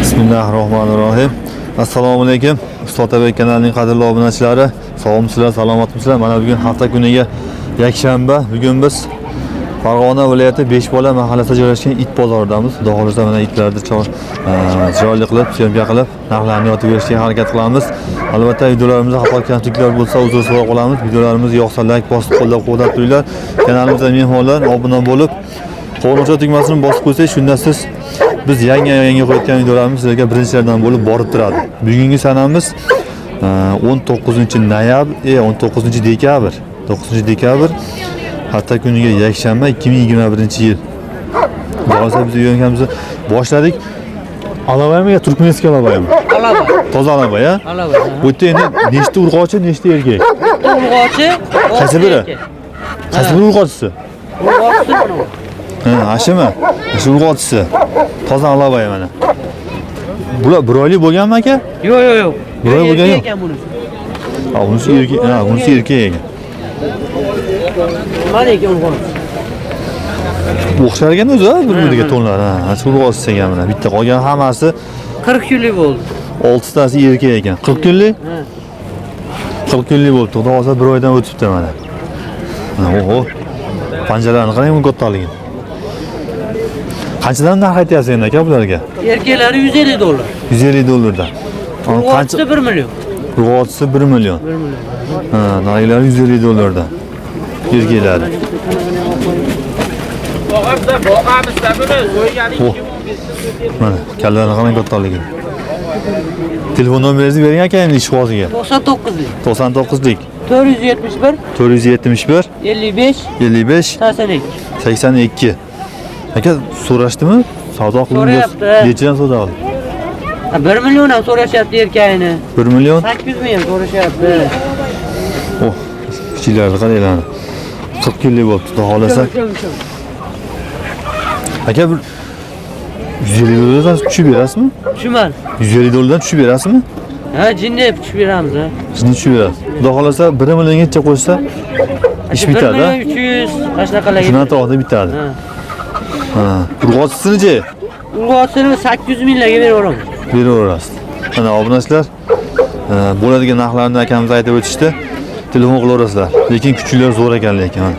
bismillahi rohmanir rohim assalomu alaykum. Ustotabek kanalining qadrli obunachilari sog'misizlar salomatmisizlar mana bugun hafta kuniga yakshanba. Bugun biz farg'ona viloyati beshbola mahallasida joylashgan it bozoridamiz xudo xohlasa mana itlarni e, chiroyli qilib syomka qilib narxlarini yotib berishga harakat qilamiz. Albatta videolarimizda xato kamchiliklar bo'lsa uzr so'rab qolamiz videolarimiz yoqsa layk bosib qo'llab quvvatlab turinglar. Kanalimizga mehmonlar obuna bo'lib qo'ng'iroqcha tugmasini bosib qo'ysangiz shunda siz biz yangi yangi qo'yayotgan videolarimiz sizlarga birinchilardan bo'lib borib turadi bugungi sanamiz e, 19 noyabr e 19 dekabr 9 dekabr hafta kuniga yakshanba 2021 yil bo'lsa biz yo'nkamizni boshladik alabaymi yo turkmenskiy alabaymi Alaba. toza alabay a Alaba. bu yerda endi nechta urg'ochi nechta erkak Urg'ochi. Qaysi biri? qaysi bir urg'ochisi Urg'ochisi. Ha ashimi shu urg'ochisi toza alabay mana bular bir oylik bo'lganmi aka Yo'q, yo'q, yo'q. Buraya Erkak bo'lgan yo'q. ha bunisi erkak ha bunisi erkak ekan Mana ekan urg'ochi. o'xshar ekan o'zi a, bir biriga to'nlar ha. Shu urg'ochisi ekan mana bitta qolgan hammasi 40 kunlik bo'ldi. oltitasi erkak ekan qirq kunlik qirq kunlik bo'libdi xudo xohlasa bir oydan o'tibdi mana oho. Panjalarini qarang kattaligini qanchadan narx aytyapsiz endi aka bularga? Erkaklari 150 dollar. yuz ellik dollardan Ana qancha Urg'ochisi 1 million. urg'ochisi bir million. 1 million. ha narxlari yuz ellik dollardan erkaklari mana kallalarni qarang kattaligini telefon nomeringizni bering aka endi ishqibozga 99lik. to'qson to'qqizlik 471 to'rt yuz yetmish bir. 55 ellik besh. 82. aka so'rashdimi savdo qildim So'rayapti. nechadan savdo qildi Ha, 1 million ham so'rashyapti erkagini. bir million 800 ming so'rashyapti. oh kichiklarni qaranglar qirq kunlik bo'libdi xudo xohlasa aka bir yuz ellik dollardan tushib berasizmi yuz ellik dollardan tushib berasizmi Ha, jinni tushib beramiz sizni tushib berasiz xudo xohlasa bir milliongacha qo'shsa ish bitadi a 300 mana shunaqalarga. atrofida bitadi Ha. Ha. Urg'ochisinichi Urg'ochini 800 minglarga beraveramiz. beraverasiz mana obunachilar bo'ladigan narxlarni akamiz aytib o'tishdi telefon qilaverasizlar lekin kuchuklar zo'r ekan lekin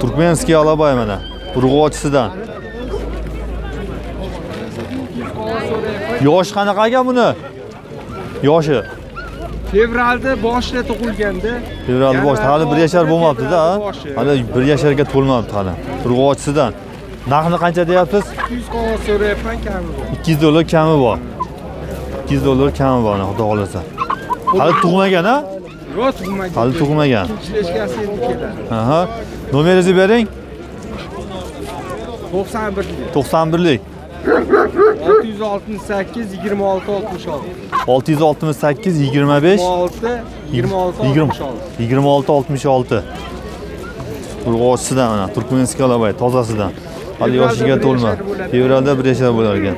turkmenskiy alabay mana urg'ochisidan yoshi qanaqa ekan buni yoshi fevralda boshida tug'ilganda fevral bosh hali bir yashar bo'lmabdida hali bir yasharga to'lmabdi hali urg'ochisidan narxini qancha deyapsiz 200 qog'oz so'rayapman kami bor 200 dollar kami bor 200 dollar kami bor xudo xohlasa hali tug'magan a rost tug'magan hali tug'magan ikkinchilashgasi endi keladi nomeringizni bering 91 91lik 668 26 66 668 25 26 26 20 66 26 66 urg'ochisidan mana turkmenskiy alabay tozasidan hali yoshiga to'lma fevralda bir yashar bo'lar ekan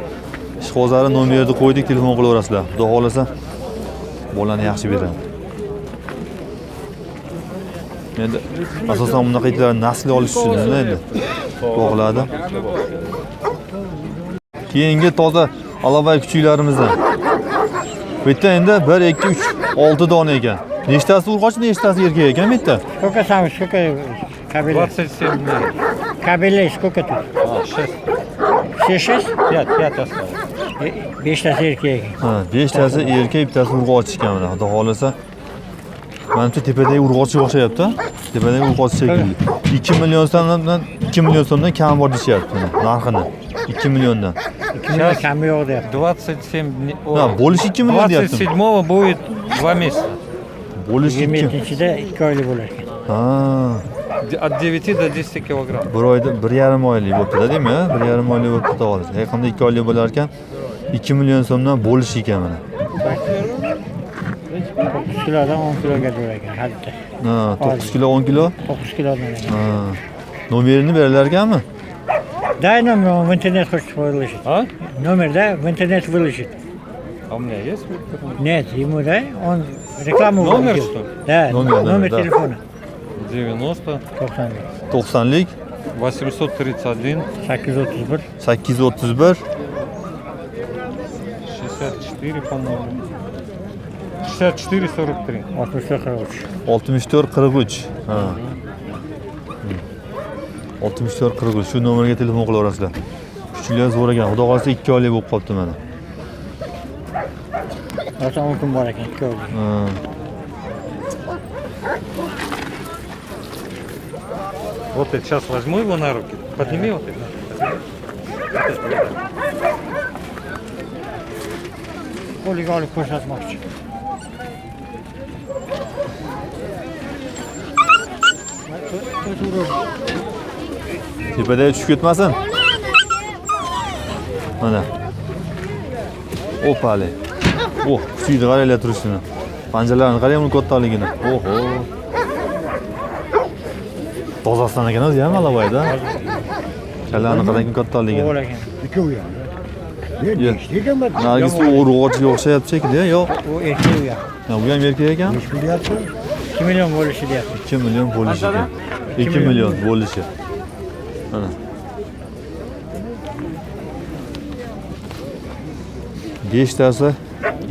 ishqibozlari nomerni qo'ydik telefon qilaverasizlar xudo xohlasa bolani yaxshi beradi endi asosan bunaqa itlarni nasl olish uchun endi? Boqiladi keyingi toza alabay kuchuklarimizdan bu yerda endi bir ikki uch olti dona ekan nechtasi urg'och nechtasi erkak ekan bu yerda Сколько сам, сколько кабелей? 27 дней Кабелей сколько тут? 6 Все шесть? 5 5 осталось И- Beshtasi erkak. ha beshtasi erkak bittasi urg'och ekan mana xudo xohlasa manimcha tepadagi urg'ochga o'xshayapti a? tepadagi urg'och shekilli ikki million so'mdan ikki million so'mdan kam bor deyishyapti mana narxini ikki milliondan Kimda kami yo'q deyapti. 27 дней ha bo'lish ikki million deyapti 27 будет 2 месяца bo'lish Yigirma ikki yettinchida ikki oylik bo'lar ekan. ha от 9 до 10 килограмм bir oyda bir yarim oylik bo'libdida deymi bir yarim oylik bo'libdi xudo xohlasa yaqinda ikki oylik bo'lar ekan ikki million so'mdan bo'lish ekan mana to'qqiz kilodan o'n kiloga bo'lar ekan har bitta. ha to'qqiz kilo o'n kilo to'qqiz kilodan ekan. ha nomerini berarlar ekanmi Дай номер, он в интернет хочет выложить. а Номер, да, в интернет выложить. а у меня есть Нет, ему дай, он рекламу Номер, делает. что ли? Да, Номер, номер, номер, да. телефона. 90 90. to'qsonlik 831 831 831 64, по-моему. 64 43. 64 43. 64 43 ha 64 43 shu nomerga telefon qilaverasizlar kuchuklar zo'r ekan xudo xohlasa 2 oylik bo'lib qolibdi mana Zaten 10 kun bor ekan, 2 oylik. Вот это сейчас возьму его на руки. Подними вот это. Qo'liga olib ko'rsatmoqchi. Tepadagi tushib ketmasin mana opali oh kuchuydi qaranglar turishini panjalarini qarang uni kattaligini oho. Tozasidan ekan o'zi ham alaboyda kalani qarang kattaligini O'g'il ekan. nargisi urg'ochiga o'xshayapti shekilli yo'q U erkak u yoq. Ha, bu ham erkak ekan 2 million bo'lishi deyapti. 2 million bo'lishi ekan 2 million bo'lishi mana beshtasi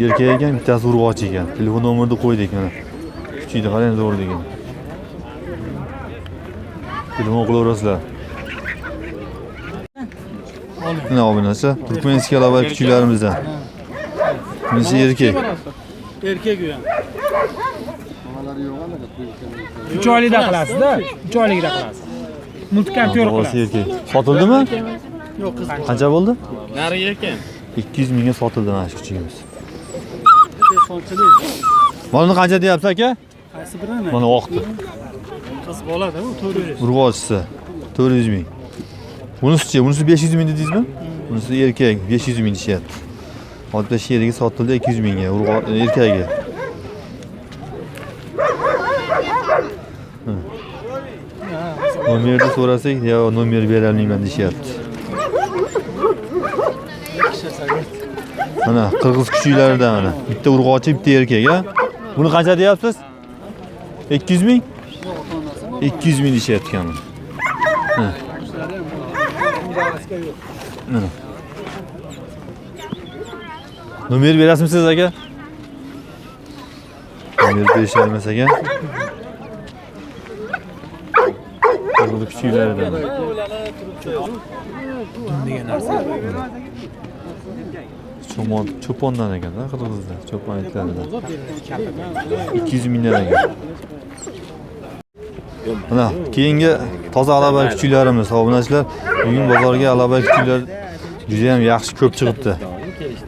erkak ekan bittasi urg'ochi ekan telefon nomerini qo'ydik mana kuchuydi qarang zo'rligini telefon qilaverasizlar mana obunachi turkmenskiy alabar kuchuklarimizdan bunisi erkak Erkek. u ham. 3 oylikda qilasizda? 3 oylikda qilasiz. Bolasi qilasiz. erkak sotildimi Yo'q, qiz. qancha bo'ldi Nari ekan. 200 mingga sotildi mana shu kuchugimiz mana qancha deyapti aka Qaysi birini? mana oqdi Qiz bo'ladi u 400. urg'ochisi 400 ming bunisichi bunisi 500 ming dedingizmi bunisi erkak 500 ming deyishyapti bitta sherigi sotildi 200 mingga urg'o- erkagi nomerni so'rasak yo nomer berolmayman deyishyapti mana qirg'iz kuchuklaridan mana bitta urg'ochi bitta erkak a buni qancha deyapsiz 200 ming 200 ming deyishyapti ekan buni. Ha. Mana. nomer berasizmi aka nomer berisholmas ekan Qirg'iz kuchuklaridan Cho'pon, cho'pondan ekan-da qirg'izda, cho'pon itlaridan. 200 mingdan ekan. Mana keyingi toza alaba kuchuklarimiz, obunachilar, bugun bozorga alaba kuchuklar juda ham yaxshi ko'p chiqibdi.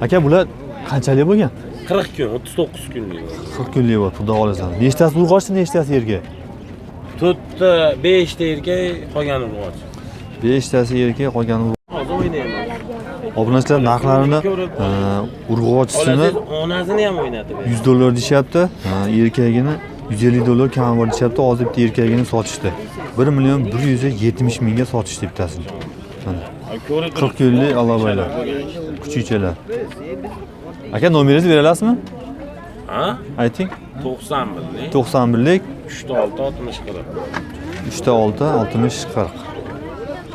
Aka, bular qanchalik bo'lgan? 40 kun, 39 kunlik. 40 kunlik bo'lib, xudo xolasa. Nechtasi urg'ochdi, nechtasi erkak? To'rtta, 5 ta erkak, qolgani urg'och. 5 tasi erkak, qolgani. Hozir o'ynayman. Obunachilar narxlarini e, urg'ochisini onasini ham o'ynatib. 100 dollar deyishyapti, erkagini 150 dollar kam bor deyishyapti. Hozir bitta erkagini sotishdi. 1 million 170 mingga sotishdi bittasini. Ko'rib 40 kunlik alabaylar, kuchukchalar. Aka nomeringizni bera olasizmi? Ha? Ayting. 91lik, 91lik 36 60 40. 3 6 60 40.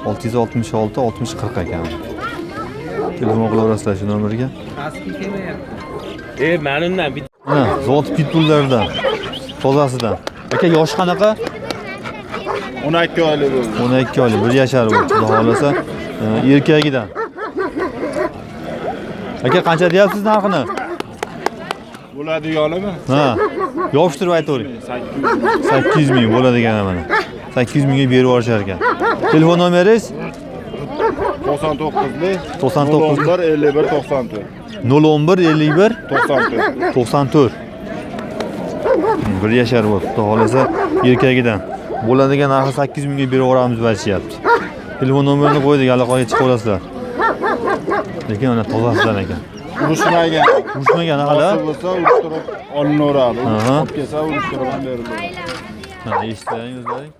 666 60 40 ekan. Telefon qilaverasizlar shu nomerga. E, menimdan bitta Mana zot pitbulllardan. Tozasidan. Aka yoshi qanaqa? 12 oylik bo'ldi. 12 oylik, 1 yashar bo'ldi. Xudo xolasa, e, erkagidan. Aka qancha deyapsiz narxini? Bo'ladiganimi? Ha. Yopishtirib aytavering. 800 800 ming bo'ladigan mana. 800 mingga berib yuborishar ekan. Telefon nomeringiz 99lik 99 11 51 94 011 51 94. 94. Hmm, Bir yashar bo'ldi. Xudo xolasa erkagidan. Bo'ladigan narxi 800 mingga berib yuboramiz deyapti. Telefon nomerini qo'ydik, aloqaga chiqib olasizlar. Lekin mana tozasidan ekan. Urushmagan. Urushmagan hali. Bo'lsa urushtirib olinaveradi. Olib kelsa urushtirib ham beriladi. Mana eshitdilaring o'zlaring.